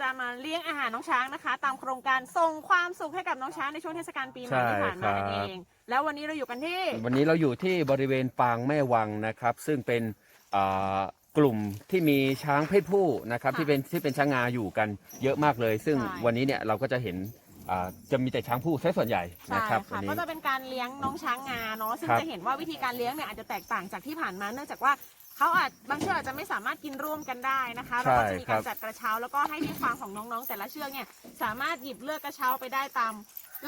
จะมาเลี้ยงอาหารน้องช้างนะคะ ตามโครงการส่งความสุขให้กับน้องช้างในช่วงเทศกาลปีใหม่ที่ผ่านมานั่นเอง แล้ววันนี้เราอยู่กันที่ วันนี้เราอยู่ที่บริเวณปางแม่วังนะครับ ซึ่งเป็นอ่ากลุ่มที่มีช้างเพศผู้นะครับค่ะที่เป็นที่เป็นช้างงาอยู่กันเยอะมากเลย ซึ่งใช่วันนี้เนี่ยเราก็จะเห็นอ่าจะมีแต่ช้างผู้ซะส่วนใหญ่ใช่นะครับวัค่ะนนี้ก็จะเป็นการเลี้ยงน้องช้างงาเนาะซึ่งครับจะเห็นว่าวิธีการเลี้ยงเนี่ยอาจจะแตกต่างจากที่ผ่านมา เนื่องจากว่า เขาอาจบางเชือกอาจจะไม่สามารถกินร่วมกันได้นะคะแล้วก็จะมีการจัดกระเช้าแล้วก็ให้ที่ฟาร์มของน้องๆ แต่ละเชือกเนี่ยสามารถหยิบเลือกกระเช้าไปได้ตาม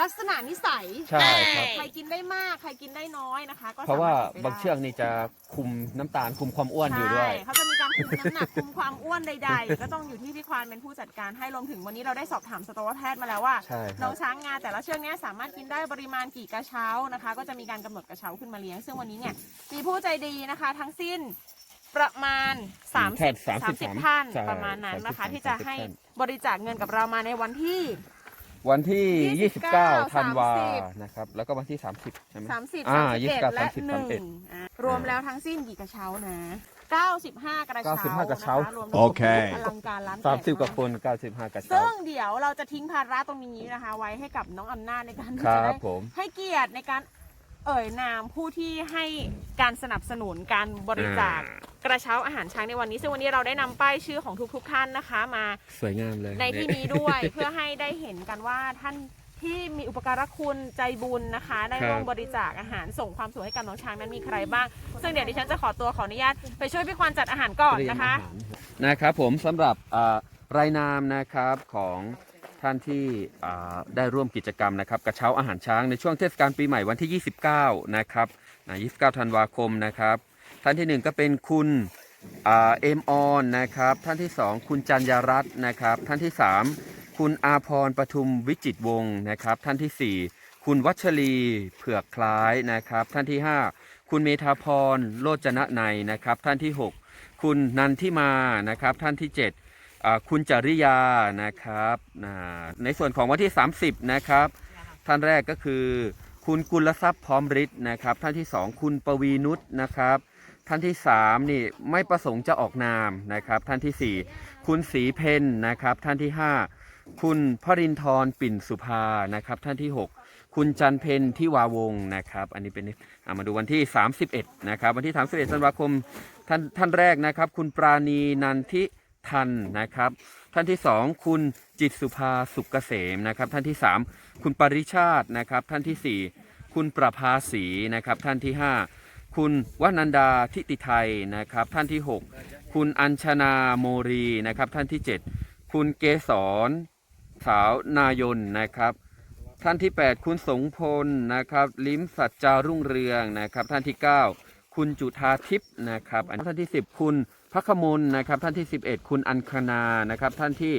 ลักษณะนิสัยใช่ครับ ใครกินได้มากใครกินได้น้อยนะคะ ก็เพราะว่าสมถก็บางเชือกนี่จะคุมน้ำตาลคุมความอ้วนอยู่ด้วย ใช่เขาจะมีการคุมน้ำหนักคุมความอ้วนใด ๆ ก็ต้องอยู่ที่พี่ควานเป็นผู้จัดการให้รวมถึงวันนี้เราได้สอบถามสัตวแพทย์มาแล้วว่า ใช่คน้รัอบ งช้างงาแต่ละเชือกเนี้ยสามารถกินได้ปริมาณกี่กระเช้านะคะ ก็จะมีการกำหนดกระเช้าขึ้นมาเลี้ยง ซึ่งวันนี้เนี่ยมีผู้ใจดีนะคะ ทั้งสิ้น ประมาณ30แค่30 30ท่านใช่ประมาณนั้นนะคะ 30ที่จะให้ท่าน บริจาคเงินกับเรามาในวันที่ วันที่ 29 29ธันวา30 นะครับ แล้วก็วันที่ 30 ใช่ไหม 30 อ่า31และ29 30 1อะรวมแล้วทั้งสิ้นกี่กระเช้านะ 95 กระเช้า95กระเช้านควมทั้งหมดโอเค อลังการร้านแตสามสิบกว่ามาคน95กระเช้า ซึ่งเดี๋ยวเราจะทิ้งภาระตรงนี้นะคะ ไว้ให้กับน้องอำนาจในการที่คจะรัได้บผม ให้เกียรติในการ เอ่ยนามผู้ที่ให้การสนับสนุนการบริจาคกระเช้าอาหารช้างในวันนี้ซึ่งวันนี้เราได้นำป้ายชื่อของทุก ๆ ท่านนะคะ มาสวยงามเลยในที่นี้ด้วยเพื่อให้ได้เห็นกันว่าท่านที่มีอุปการะคุณใจบุญนะคะ ได้ร่วมบริจาคอาหารส่งความสุขให้กับน้องช้างนั้นมีใครบ้าง ซึ่งเดี๋ยวดิฉันจะขอตัวขออนุญาตไปช่วยพี่ควานจัดอาหารก่อนเตรียมนะคะอาหารนะครับผมสำหรับอ่ารายนามนะครับของ ท่านที่ได้ร่วมกิจกรรมนะครับกระเช้าอาหารช้างในช่วงเทศกาลปีใหม่วันที่ 29 นะครับ29 ธันวาคมนะครับ ท่านที่หนึ่งก็เป็นคุณเอมออนนะครับ ท่านที่สองคุณจันยรัตน์นะครับ ท่านที่สามคุณอาพรปทุมวิจิตวงศ์นะครับ ท่านที่สี่คุณวัชรีเผือกคล้ายนะครับ ท่านที่ห้าคุณเมธาพรโลจนะในนะครับ ท่านที่หกคุณนันทิมานะครับ ท่านที่ 7 คุณจริยานะครับในส่วนของวันที่ 30 นะครับ ท่านแรกก็คือ คุณกุลทรัพย์พร้อมฤทธิ์นะครับ ท่านที่ 2 คุณปวีนุชนะครับ ท่านที่3นี่ไม่ประสงค์จะออกนามนะครับ ท่านทีสี่4 คุณศรีเพนนะครับ ท่านที่ 5 คุณพรินทร์ปิ่นสุภานะครับ ท่านที่ 6 คุณจันเพนที่วาวงศ์นะครับ อันนี้เป็นามาดูวันที่ 31 นะครับ วันที่ 31ธันวาคมท่านท่านแรกนะครับ คุณปราณีนันทิ ทันนะครับ ท่านที่สองคุณจิตสุภาสุกเกษมนะครับ ท่านที่สามคุณปริชาตินะครับ ท่านที่สี่คุณประภาสีนะครับ ท่านที่ห้าคุณวนันดาทิติไทยนะครับ ท่านที่หกคุณอัญชนาโมรีนะครับ ท่านที่เจ็ดคุณเกษรสาวนายนนะครับ ท่านที่ 8 คุณสงพลนะครับ ลิ้มสัจจารุ่งเรืองนะครับ ท่านที่ 9 คุณจุธาทิพย์นะครับอันท่านที่ 10 คุณ พักขมลนะครับท่านที่ 11 คุณอัญคณานะครับท่านที่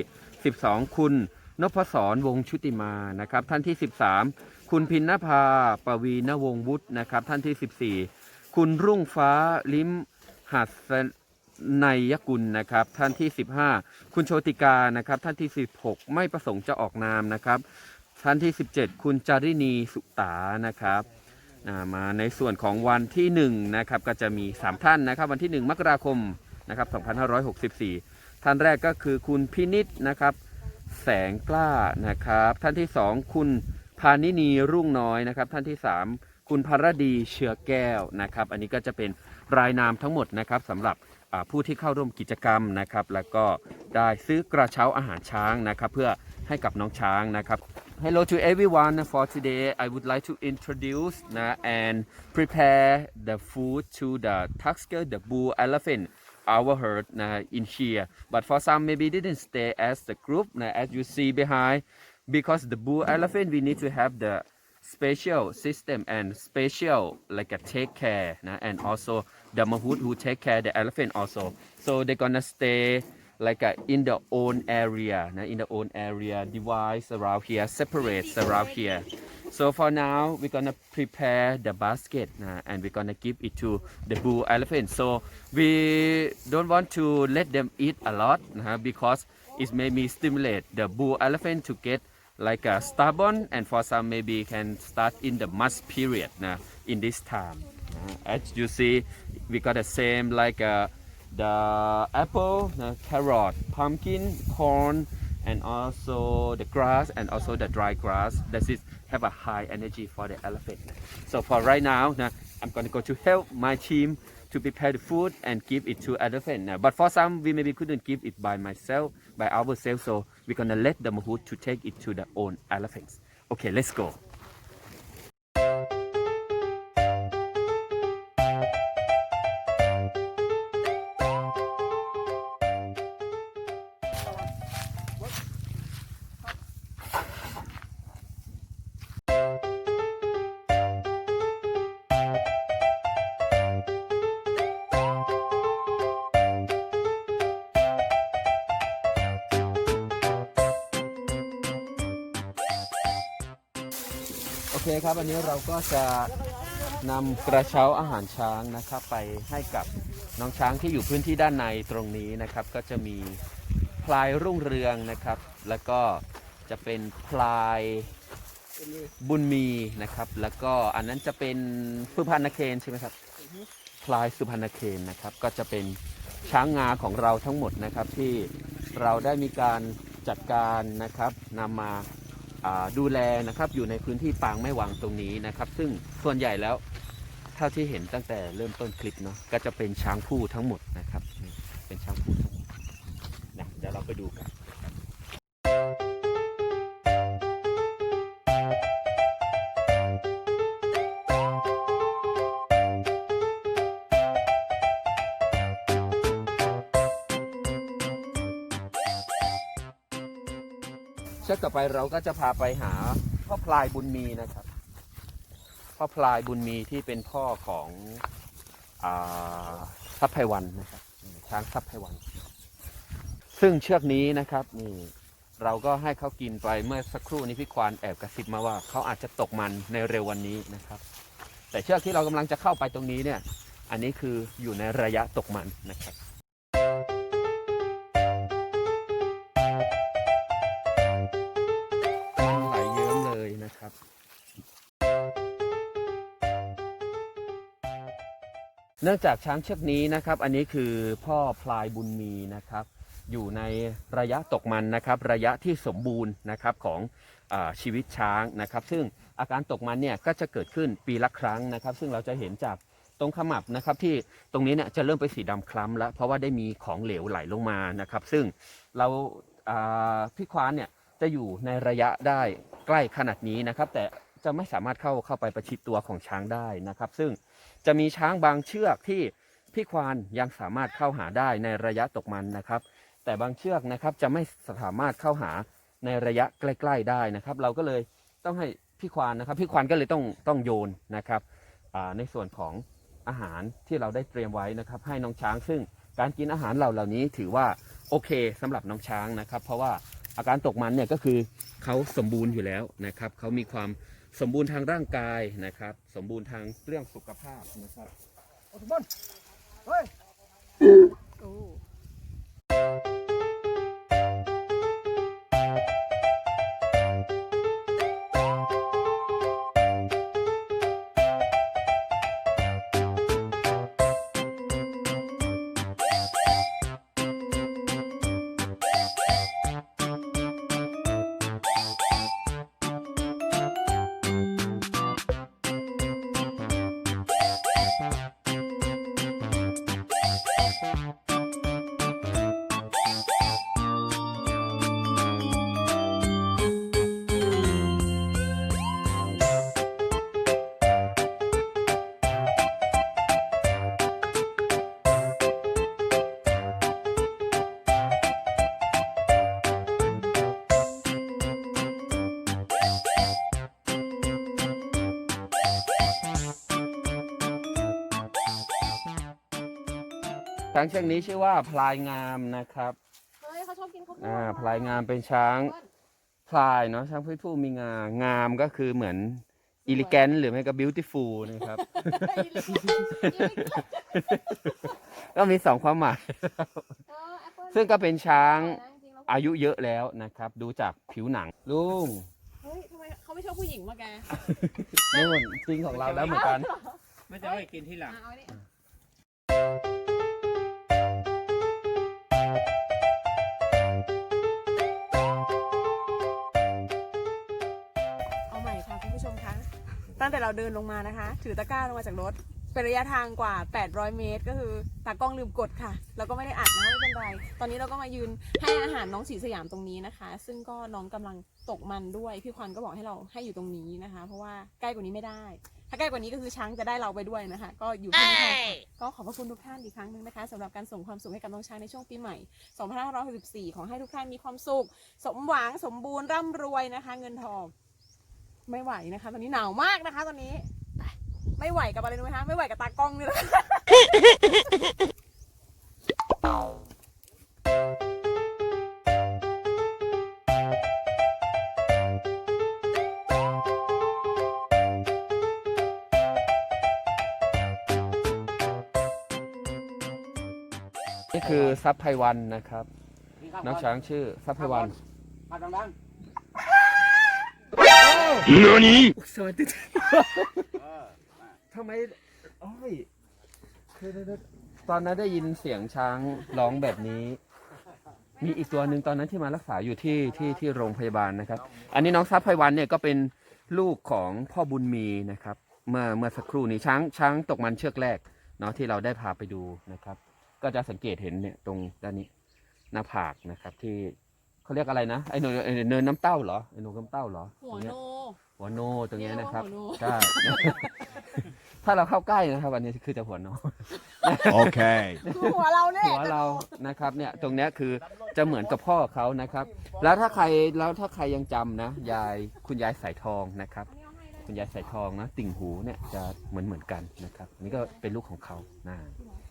12 คุณนพศรวงชุติมานะครับท่านที่ 13 คุณพินนภาปวีณวงวุฒินะครับท่านที่ 14 คุณรุ่งฟ้าลิ้มหัสนยกุลนะครับท่านที่ 15 คุณโชติกานะครับท่านที่ 16 ไม่ประสงค์จะออกนามนะครับท่านที่ 17 คุณจารินีสุตานะครับมาในส่วนของวันที่1นะครับก็จะมี 3 ท่านนะครับ วันที่ 1 มกราคม นะครับ 2564 ท่านแรกก็คือคุณพินิษนะครับ แสงกล้านะครับ ท่านที่ 2 คุณพานินีรุ่งน้อยนะครับ ท่านที่ 3 คุณพารดีเชื้อแก้วนะครับ อันนี้ก็จะเป็นรายนามทั้งหมดนะครับสำหรับผู้ที่เข้าร่วมกิจกรรมนะครับ แล้วก็ได้ซื้อกระเช้าอาหารช้างนะครับ เพื่อให้กับน้องช้างนะครับ Hello to everyone. For today, I would like to introduce uh, and prepare the food to the Tusker, the bull elephant, our herd uh, in here. But for some, maybe didn't stay as the group, uh, as you see behind, because the bull elephant, we need to have the special system and special like a take care uh, and also the mahout who take care the elephant also. So they're gonna stay like uh, in the own area, na, in the own area, divides around here, separates around here. So for now, we're gonna prepare the basket na, and we're gonna give it to the bull elephant. So we don't want to let them eat a lot na, because it may be stimulate the bull elephant to get like a stubborn and for some maybe can start in the must period na, in this time. Uh, as you see, we got the same like uh, the apple, the carrot, pumpkin, corn, and also the grass and also the dry grass. That is have a high energy for the elephant. So for right now, now I'm gonna go to help my team to prepare the food and give it to elephant. But for some, we maybe couldn't give it by myself, by ourselves. So we're gonna let the mahout to take it to the own elephants. Okay, let's go. เคครับวันนี้เราก็จะนำกระเช้าอาหารช้างนะครับ ไปให้กับน้องช้างที่อยู่พื้นที่ด้านในตรงนี้นะครับ ก็จะมีพลายรุ่งเรืองนะครับ แล้วก็จะเป็นพลายบุญมีนะครับ แล้วก็อันนั้นจะเป็นสุพรรณเคนใช่ไหมครับพลายสุพรรณเคนนะครับ ก็จะเป็นช้างงาของเราทั้งหมดนะครับที่เราได้มีการจัดการนะครับนำมาอ่า ดูแลนะครับอยู่ในพื้นที่ปางไม่วางตรงนี้นะครับ ซึ่งส่วนใหญ่แล้วเท่าที่เห็นตั้งแต่เริ่มต้นคลิปเนาะก็จะเป็นช้างผู้ทั้งหมดนะครับ เป็นช้างผู้ทั้งหมดนะเดี๋ยวเราไปดูกัน เชือกต่อไปเราก็จะพาไปหาพ่อพลายบุญมีนะครับพ่อพลายบุญมีที่เป็นพ่อของอทรัพย์ไพวันนะครับช้างทรัพย์ไพวัน ซึ่งเชือกนี้นะครับนี่เราก็ให้เขากินไปเมื่อสักครู่นี้พี่ควานแอบกระซิบมาว่าเขาอาจจะตกมันในเร็ววันนี้นะครับ แต่เชือกที่เรากำลังจะเข้าไปตรงนี้เนี่ย อันนี้คืออยู่ในระยะตกมันนะครับ นื่องจากช้างเชือกนี้นะครับ อันนี้คือพ่อพลายบุญมีนะครับ อยู่ในระยะตกมันนะครับ ระยะที่สมบูรณ์นะครับของอชีวิตช้างนะครับ ซึ่งอาการตกมันเนี่ยก็จะเกิดขึ้นปีละครั้งนะครับ ซึ่งเราจะเห็นจากตรงขมับนะครับที่ตรงนี้เนี่ยจะเริ่มไปสีดำคล้ำแล้ว เพราะว่าได้มีของเหลวไหลลงมานะครับ ซึ่งเราอ่าพี่ควานเนี่ยจะอยู่ในระยะได้ใกล้ขนาดนี้นะครับ แต่จะไม่สามารถเข้าเข้าไปประชิดตัวของช้างได้นะครับ ซึ่ง จะมีช้างบางเชือกที่พี่ควานยังสามารถเข้าหาได้ในระยะตกมันนะครับ แต่บางเชือกนะครับจะไม่สามารถเข้าหาในระยะใกล้ ๆได้นะครับ เราก็เลยต้องให้พี่ควานนะครับ พี่ควานก็เลยต้องต้องโยนนะครับในส่วนของอาหารที่เราได้เตรียมไว้นะครับ ให้น้องช้างซึ่งการกินอาหารเหล่าเหล่านี้ถือว่าโอเคสำหรับน้องช้างนะครับ เพราะว่าอาการตกมันเนี่ยก็คือเขาสมบูรณ์อยู่แล้วนะครับเขามีความ สมบูรณ์ทางร่างกายนะครับ สมบูรณ์ทางเรื่องสุขภาพนะครับโอ้ ช้างเชือกนี้ชื่อว่าพลายงามนะครับเฮ้ยเขาชอบกินข้าวโพดอ่าพลายงามเป็นช้างพลายเนาะช้างพื้นผู้มีงางามก็คือเหมือนอิลิแกนหรือไม่ก็บิวตี้ฟูลนะครับ ก็มีสองความหมาย ซึ่งก็เป็นช้างอายุเยอะแล้วนะครับ ดูจากผิวหนัง ลุงเฮ้ยทำไมเขาไม่ชอบผู้หญิงวะแกนู่นจริงของเราแล้วเหมือนกัน ไม่จะไว้กินที่หลังอะเอาดิ ตั้งแต่เราเดินลงมานะคะ ถือตะกร้าลงมาจากรถ เป็นระยะทางกว่า 800 เมตร ก็คือตากล้องลืมกดค่ะ แล้วก็ไม่ได้อัดนะไม่เป็นไร ตอนนี้เราก็มายืนให้อาหารน้องสีสยามตรงนี้นะคะ ซึ่งก็น้องกำลังตกมันด้วย พี่ควันก็บอกให้เราให้อยู่ตรงนี้นะคะ เพราะว่าใกล้กว่านี้ไม่ได้ ถ้าใกล้กว่านี้ก็คือช้างจะได้เราไปด้วยนะคะ ก็อยู่ที่นี่ค่ะก็ขอบพระคุณทุกท่านอีกครั้งหนึ่งนะคะสำหรับการส่งความสุขให้กับน้องช้างในช่วงปีใหม่ 2564 ขอให้ทุกท่านมีความสุข สมหวังสมบูรณ์ร่ำรวยนะคะ เงินทอง ไม่ไหวนะคะ ตอนนี้หนาวมากนะคะ ตอนนี้ไปไม่ไหวกับอะไรรู้ไหมคะไม่ไหวกับตากล้องนี่แหละนี่คือซับไพวันนะครับ น้องช้างชื่อซับไพวัน มาดัง สวัสดีๆเออทำไมโอ้ยคือตอนนั้นได้ยินเสียงช้างร้องแบบนี้ มีอีกตัวหนึ่งตอนนั้นที่มารักษาอยู่ที่ที่ที่โรงพยาบาลนะครับ อันนี้น้องซับไพวันเนี่ยก็เป็นลูกของพ่อบุญมีนะครับ เมื่อเมื่อสักครู่นี้ช้างช้างตกมันเชือกแรกเนาะที่เราได้พาไปดูนะครับ ก็จะสังเกตเห็นเนี่ยตรงด้านนี้หน้าผากนะครับที่เขาเรียกอะไรนะไอ้หนูไอ้เนินน้ำเต้าเหรอไอ้หนูน้ำเต้าเหรอหัวตรงเนี้โนย หัวโนตรงเนี้ยนะครับเรียกว่าหัวโน ใช่ ถ้าเราเข้าใกล้นะครับ อันนี้คือจะหัวโน Okay. คือหัวเราเนี่ยหัวเรานะครับเนี่ยตรงเนี้ยคือจะเหมือนกับพ่อเขานะครับ แล้วถ้าใครแล้วถ้าใครยังจำนะยายคุณยายสายทองนะครับ คุณยายสายทองนะ ติ่งหูเนี่ยจะเหมือนเหมือนกันนะครับอันนี่ก็เป็นลูกของเขานะนะคะ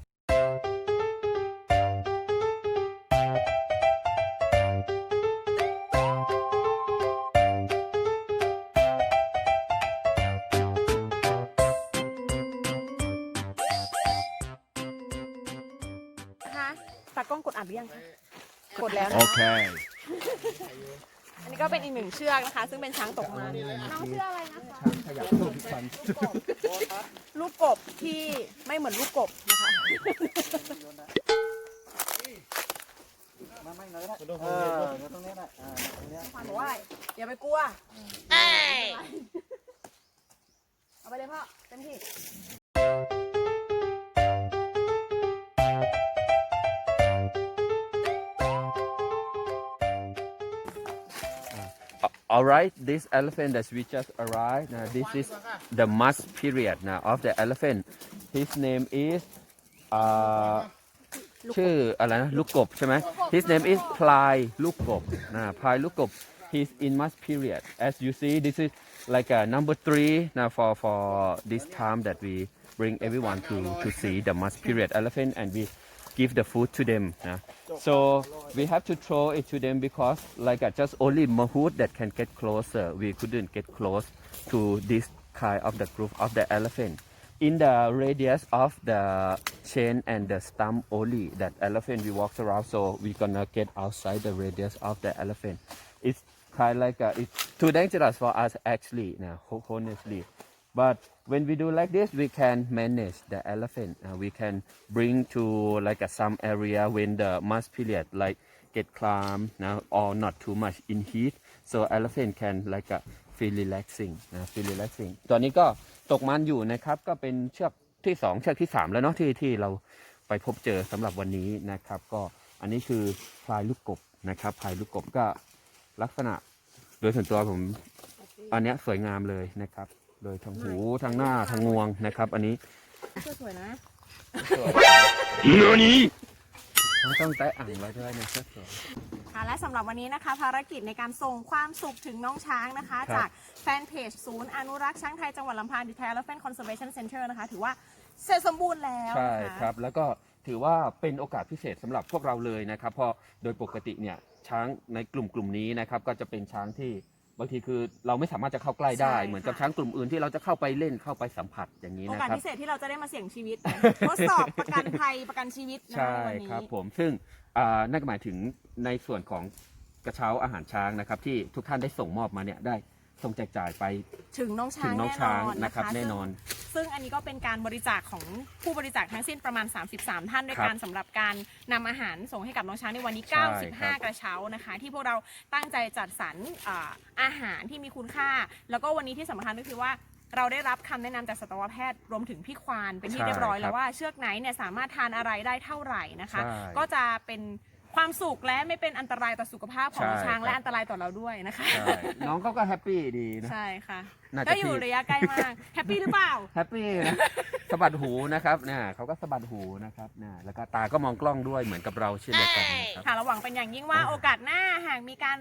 กดแล้วนะคะ Okay. อันนี้ก็เป็นอีกหนึ่งเชือกนะคะ ซึ่งเป็นช้างตกมันน้องชื่ออะไรนะคะขยับลูกฟันลูกกบที่ไม่เหมือนลูกกบนะคะมาไม่น้อยนะเออเดี๋ยวตรงนี้นะอ่าตรงเนี้ยควันบอกว่าอย่าไปกลัวเอาไปเลยพ่อเต็มที่ All right, this elephant that we just arrived. Now, this is the must period now of the elephant. His name is uh ชื่ออะไรนะลูกกบใช่ไหม His name is พลายลูกกบนะพลายลูกกบ He's in must period as you see this is like a number three now for for this time that we bring everyone to to see the must period elephant and we give the food to them so we have to throw it to them because like uh, just only mahout that can get closer. We couldn't get close to this kind of the group of the elephant. In the radius of the chain and the stump only that elephant we walks around so we gonna get outside the radius of the elephant. It's kind of like uh, it's too dangerous for us actually now honestly but when we do like this we can manage the elephant uh, we can bring to like uh, some area when the mass period like get calm now or not too much in heat so elephant can like uh, feel relaxing นะ feel relaxing ตอนนี้ก็ตกมันอยู่นะครับ ก็เป็นเชือกที่สองเชือกที่สามแล้วเนาะที่ที่เราไปพบเจอสำหรับวันนี้นะครับ ก็อันนี้คือพลายลูกกบนะครับพลายลูกกบก็ลักษณะโดยส่วนตัวผมอันนี้สวยงามเลยนะครับ โดยทางหูทางหน้าทางงวงนะครับ อันนี้เสื้อสวยนะต้องแตะอ่างไว้ด้วยนะเสื้อสวยค่ะและสำหรับวันนี้นะคะ ภารกิจในการส่งความสุขถึงน้องช้างนะคะครับจากแฟนเพจศูนย์อนุรักษ์ช้างไทยจังหวัดลำพูนดิแทลและแฟนคอนเซอร์เวชั่นเซ็นเตอร์นะคะ ถือว่าเสร็จสมบูรณ์แล้วใช่นะคะครับ แล้วก็ถือว่าเป็นโอกาสพิเศษสำหรับพวกเราเลยนะครับเพราะโดยปกติเนี่ยช้างในกลุ่มกลุ่มนี้นะครับก็จะเป็นช้างที่ บางทีคือเราไม่สามารถจะเข้าใกล้ได้ ใช่เหมือนกับค่ะ ช้างกลุ่มอื่นที่เราจะเข้าไปเล่นเข้าไปสัมผัสอย่างนี้โอนะกาสครับ พิเศษที่เราจะได้มาเสี่ยงชีวิต ทดสอบประกันภัยประกันชีวิตนะคะใช่วันนี้ ครับผมซึ่งอ่านั่นก็หมายถึงในส่วนของกระเช้าอาหารช้างนะครับ ที่ทุกท่านได้ส่งมอบมาเนี่ยได้ ส่งแจกจ่ายไปถึงน้องถึช้างงน้องแน่นช้างอนนะครับคะแน่นอนซึ่งซึ่งอันนี้ก็เป็นการบริจาคของผู้บริจาคทั้งสิ้นประมาณ 33 ท่านด้วยครับกันสำหรับการนำอาหารส่งให้กับน้องช้างในวันนี้ใช่ครับ95 กระเช้านะคะ ที่พวกเราตั้งใจจัดสรรอ่าอาหารที่มีคุณค่า แล้วก็วันนี้ที่สำคัญก็คือว่าเราได้รับคำแนะนำจากสัตวแพทย์รวมถึงพี่ควานเป็นที่ใช่เรียบร้อยคแล้รัวบว่าเชือกไหนเนี่ยสามารถทานอะไรได้เท่าไหร่นะคะใช่ก็จะเป็น ความสุขและไม่เป็นอันตรายต่อสุขภาพของใช่ช้างครับและอันตรายต่อเราด้วยนะคะ ใช่ น้องเขาก็แฮปปี้ดีนะ ใช่ค่ะ น่าจะ ก็อยู่ที่ระยะใกล้มาก แฮปปี้หรือเปล่า แฮปปี้นะ สะบัดหูนะครับเนี่ยเขาก็สะบัดหูนะครับเนี่ยแล้วก็ตาก็มองกล้องด้วยเหมือนกับเราเช่นเดียวกันนะครับ ค่ะเราหวังเป็นอย่างยิ่งว่าโอกาสหน้าหากมีการ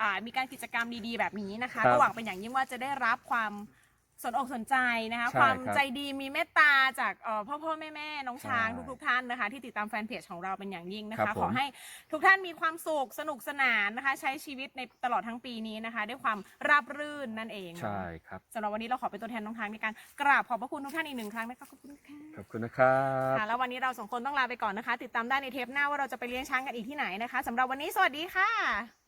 อ่ามีการกิจกรรมดีๆ แบบนี้นะคะ ครับ ก็หวังเป็นอย่างยิ่งว่าจะได้รับความ สนอกสนใจนะคะ ใช่ความครับใจดีมีเมตตาจากเอ่อพ่อพ่อแม่แม่น้องช้างใช่ทุกๆท่านนะคะ ที่ติดตามแฟนเพจของเราเป็นอย่างยิ่งนะครัคะ บผม ขอให้ทุกท่านมีความสุขสนุกสนานนะคะ ใช้ชีวิตในตลอดทั้งปีนี้นะคะ ด้วยความราบรื่นนั่นเองใช่ครับสำหรับวันนี้เราขอเป็นตัวแทนน้องช้างในการกราบขอบพระคุณทุกท่านอีกหนึ่งครั้งนะคะขอบคุณค่ะ ขอบคุณนะครับ ค่ะแล้ววันนี้เราสองคนต้องลาไปก่อนนะคะ ติดตามได้ในเทปหน้าว่าเราจะไปเลี้ยงช้างกันอีกที่ไหนนะคะสำหรับวันนี้สวัสดีค่ะ